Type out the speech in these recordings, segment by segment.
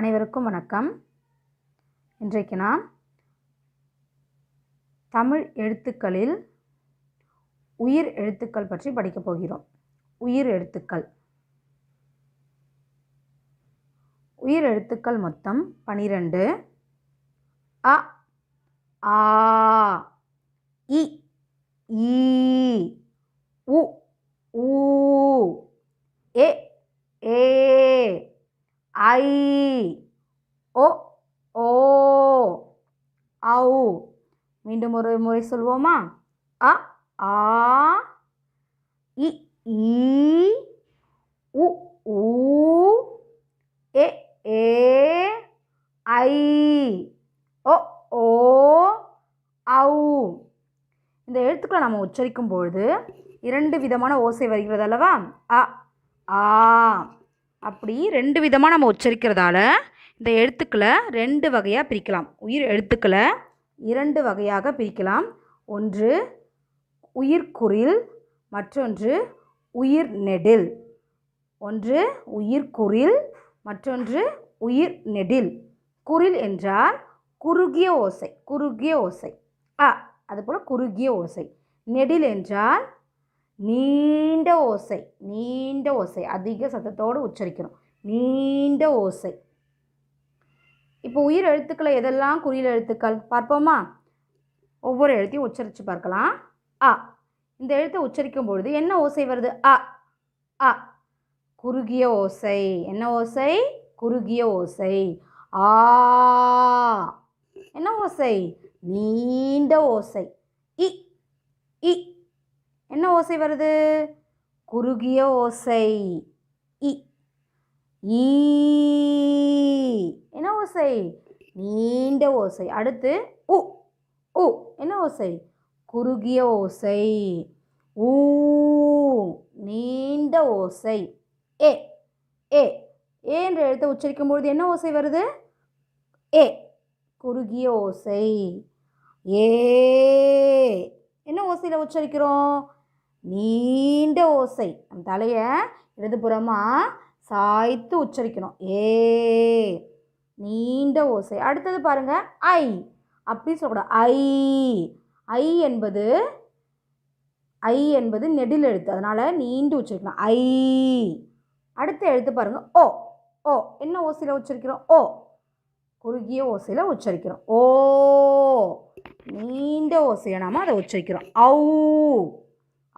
அனைவருக்கும் வணக்கம். இன்றைக்கு நாம் தமிழ் எழுத்துக்களில் உயிர் எழுத்துக்கள் பற்றி படிக்கப் போகிறோம். உயிர் எழுத்துக்கள். உயிர் எழுத்துக்கள் மொத்தம் பனிரெண்டு. அ ஆ இ ஈ உ ஊ ஏ ஏ ஐ ஓ ஓ ஔ. மீண்டும் ஒரு முறை சொல்வோமா? அ ஆ இ ஈ உ ஊ ஏ ஏ ஐ ஓ ஓ ஔ. இந்த எழுத்துக்களை நம்ம உச்சரிக்கும் பொழுது இரண்டு விதமான ஓசை வருகிறது அல்லவா? அ ஆ. அப்படி ரெண்டு விதமாக நம்ம உச்சரிக்கிறதால இந்த எழுத்துக்களை ரெண்டு வகையாக பிரிக்கலாம். உயிர் எழுத்துக்களை இரண்டு வகையாக பிரிக்கலாம். ஒன்று உயிர்குறில் மற்றொன்று உயிர் நெடில். ஒன்று உயிர்குறில் மற்றொன்று உயிர் நெடில். குரில் என்றால் குறுகிய ஓசை குறுகிய ஓசை. அ அதுபோல் குறுகிய ஓசை. நெடில் என்றால் நீ ஓசை நீண்ட ஓசை அதிக சத்தத்தோடு உச்சரிக்கணும். நீண்ட ஓசை. இப்போ உயிர் எழுத்துக்களை எதெல்லாம் குறியில் எழுத்துக்கள் பார்ப்போமா? ஒவ்வொரு எழுத்தையும் உச்சரித்து பார்க்கலாம். அ. இந்த எழுத்தை உச்சரிக்கும் பொழுது என்ன ஓசை வருது? அ. அ. குறுகிய ஓசை. என்ன ஓசை? குறுகிய ஓசை. ஆ. என்ன ஓசை? நீண்ட ஓசை. இ. இ. என்ன ஓசை வருது? குறுகிய ஓசை. இ. ஈ. என்ன ஓசை? நீண்ட ஓசை. அடுத்து உ. உ. என்ன ஓசை? குறுகிய ஓசை. ஊ. நீண்ட ஓசை. ஏ ஏ ஏ என்ற எழுத்தை உச்சரிக்கும் பொழுது என்ன ஓசை வருது? ஏ குறுகிய ஓசை. ஏ. என்ன ஓசையில் உச்சரிக்கிறோம்? நீண்ட ஓசை. நம்ம தலையை இடதுபுறமாக சாய்த்து உச்சரிக்கணும். ஏ நீண்ட ஓசை. அடுத்தது பாருங்கள் ஐ. அப்படி சொல்லக்கூடாது. ஐ. ஐ என்பது ஐ என்பது நெடில் எழுத்து. அதனால் நீண்டு உச்சரிக்கணும். ஐ. அடுத்த எழுத்து பாருங்கள் ஓ. ஓ என்ன ஓசையில் உச்சரிக்கிறோம்? ஓ. குறுகிய ஓசையில் உச்சரிக்கிறோம். ஓ. நீண்ட ஓசையை நாம் அதை உச்சரிக்கிறோம். ஔ.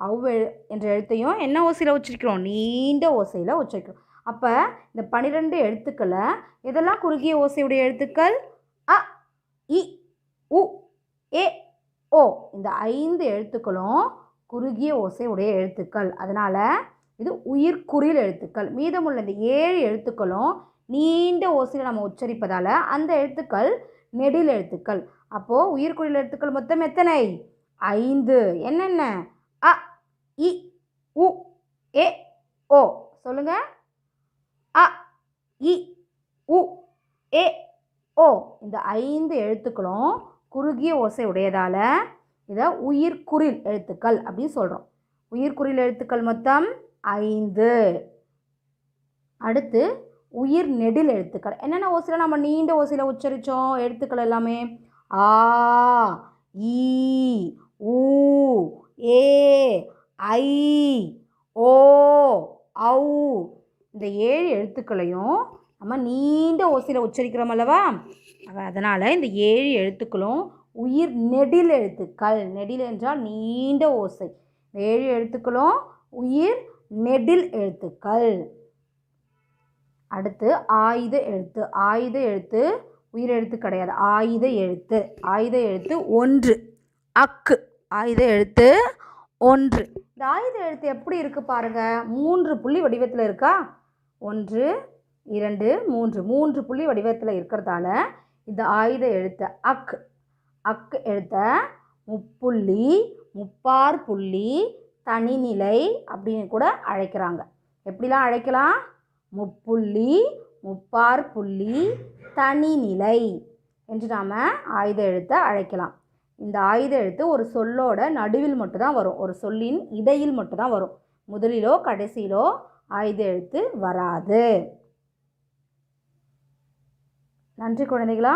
அவ் எழு- என்ற எழுத்தையும் என்ன ஓசையில் உச்சரிக்கிறோம் நீண்ட ஓசையில் உச்சரிக்கிறோம் அப்போ இந்த பன்னிரெண்டு எழுத்துக்களை எதெல்லாம் குறுகிய ஓசையுடைய எழுத்துக்கள்? அ இ உ ஏ ஓ. இந்த ஐந்து எழுத்துக்களும் குறுகிய ஓசையுடைய எழுத்துக்கள். அதனால் இது உயிர்க்குறில் எழுத்துக்கள். மீதமுள்ள இந்த ஏழு எழுத்துக்களும் நீண்ட ஓசையில் நம்ம உச்சரிப்பதால் அந்த எழுத்துக்கள் நெடில் எழுத்துக்கள். அப்போது உயிர்க்குறில் எழுத்துக்கள் மொத்தம் எத்தனை? ஐந்து. என்னென்ன? இ உ ஏ ஓ. சொல்லுங்க. அ இ உ ஏ ஓ. இந்த ஐந்து எழுத்துக்களும் குறுகிய ஓசை உடையதால் இதை உயிர்க்குறில் எழுத்துக்கள் அப்படின்னு சொல்கிறோம் உயிர்குறில் எழுத்துக்கள் மொத்தம் ஐந்து. அடுத்து உயிர் நெடில் எழுத்துக்கள். என்னென்ன ஓசையில் நம்ம நீண்ட ஓசையில் உச்சரித்தோம் எழுத்துக்கள் எல்லாமே. ஆ ஈ ஊ ஏ ஐ ஓ ஔ. இந்த ஏழு எழுத்துக்களையும் நம்ம நீண்ட ஓசையில் உச்சரிக்கிறோம் அல்லவா? அதனால் இந்த ஏழு எழுத்துக்களும் உயிர் நெடில் எழுத்துக்கள் நெடில் என்றால் நீண்ட ஓசை. இந்த ஏழு எழுத்துக்களும் உயிர் நெடில் எழுத்துக்கள் அடுத்து ஆயுத எழுத்து. ஆயுத எழுத்து உயிர் எழுத்து கிடையாது. ஆயுத எழுத்து. ஆயுத எழுத்து ஒன்று. அக்கு. ஆயுத எழுத்து ஒன்று. இந்த ஆயுத எழுத்து எப்படி இருக்குது பாருங்கள் மூன்று புள்ளி வடிவத்தில் இருக்கா? ஒன்று இரண்டு மூன்று. மூன்று புள்ளி வடிவத்தில் இருக்கிறதால இந்த ஆயுத எழுத்த அக் அக் எழுத்த முப்புள்ளி முப்பார் புள்ளி தனிநிலை அப்படின்னு கூட அழைக்கிறாங்க. எப்படிலாம் அழைக்கலாம்? முப்புள்ளி முப்பார் புள்ளி தனிநிலை என்று நாம் ஆயுத எழுத்தை அழைக்கலாம். இந்த ஆயுத எழுத்து ஒரு சொல்லோட நடுவில் மட்டும்தான் வரும். ஒரு சொல்லின் இடையில் மட்டும்தான் வரும். முதலிலோ கடைசியிலோ ஆயுத எழுத்து வராது. நன்றி குழந்தைகளா.